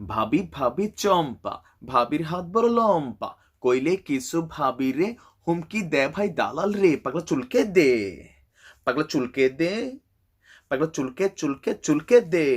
ভাবি ভাবি চম্পা, ভাবির হাত বড় লম্পা, কইলে কিছু ভাবি রে হুমকি দে ভাই দালাল রে, পাগলা চুলকে দে, পাগলা চুলকে দে, পাগলা চুলকে চুলকে চুলকে দে।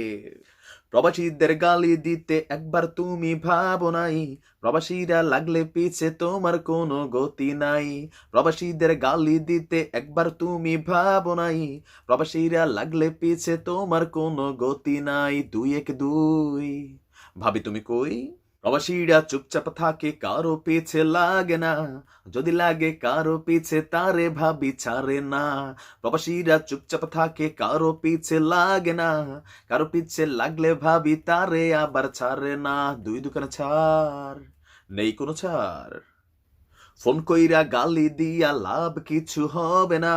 প্রবাসীদের গালি দিতে একবার তুমি ভাবো নাই, প্রবাসীরা লাগলে পিছে তোমার কোনো গতি নাই। প্রবাসীদের গালি দিতে একবার তুমি ভাবো নাই, প্রবাসীরা লাগলে পিছে তোমার কোনো গতি নাই। দুই এক দুই। ভাবি তুমি কই? প্রবাসীরা চুপচাপ থাকে, কারও পিছে লাগে না। যদি লাগে, কারও পিছে তারে ভাবি ছাড়ে না। প্রবাসীরা চুপচাপ থাকে, কারও পিছে লাগে না। কারও পিছে লাগলে ভাবি তারে আবার ছাড়ে না। দুই দোকানে ছাড়, নেই কোনো ছাড়। ফোন কইরা গালি দিয়া লাভ কিছু হবে না।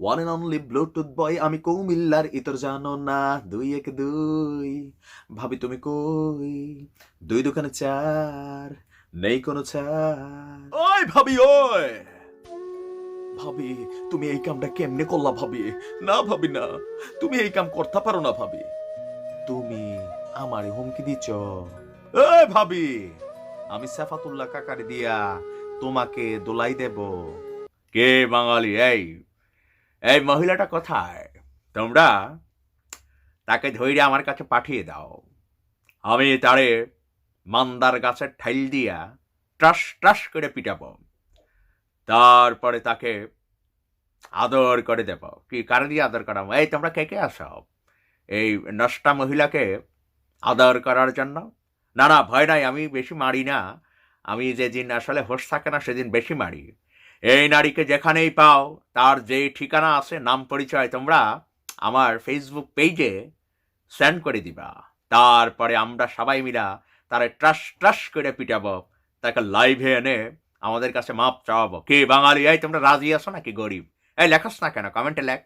One and only Bluetooth boy আমি কৌমিল্লার ইতর জানো না দুই এক দুই। ভাবি তুমি কই? দুই দোকানে চার নেই কোনো চার। ওই ভাবি ওই! ভাবি তুমি এই কামটা কেমনে করলা ভাবি? না ভাবি না। তুমি এই কাম করতে পারো না ভাবি। তুমি আমারে হুমকি দিচ্ছ। এই ভাবি! আমি সাফাতুল্লাহ কাকারি দিয়া তোমাকে দোলাই দেব। কে বাঙালি, এই এই মহিলাটা কোথায়? তোমরা তাকে ধৈর্য আমার কাছে পাঠিয়ে দাও। আমি তারে মান্দার গাছের ঠাইল দিয়া ট্রাস ট্রাস করে পিটাবো। তারপরে তাকে আদর করে দেব। কি কারে দিয়ে আদর করাবো? এই, তোমরা কে কে আসো এই নষ্টা মহিলাকে আদর করার জন্য? না না, ভয় নাই, আমি বেশি মারি না। আমি যেদিন আসলে হোশ থাকে না, সেদিন বেশি মারি। এই নারীকে যেখানেই পাও, তার যে ঠিকানা আছে, নাম পরিচয় তোমরা আমার ফেসবুক পেজে সেন্ড করে দিবা। তারপরে আমরা সবাই মিলা তারে ট্রাস ট্রাস করে পিটাবো, তাকে লাইভে এনে আমাদের কাছে মাপ চাওয়াবো। কে বাঙালি? এই তোমরা রাজি আছো নাকি গরিব? এই লেখাস না কেন? কমেন্টে লেখ।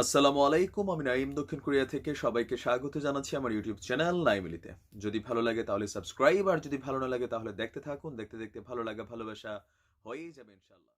আসসালামু আলাইকুম, আমি নাইম দক্ষিণ কোরিয়া থেকে সবাইকে স্বাগত জানাচ্ছি আমার ইউটিউব চ্যানেল নাইমিলিতে। যদি ভালো লাগে তাহলে সাবস্ক্রাইব, আর যদি ভালো না লাগে তাহলে দেখতে থাকুন। দেখতে দেখতে ভালো লাগা, ভালোবাসা হয়েই যাবে ইনশাল্লাহ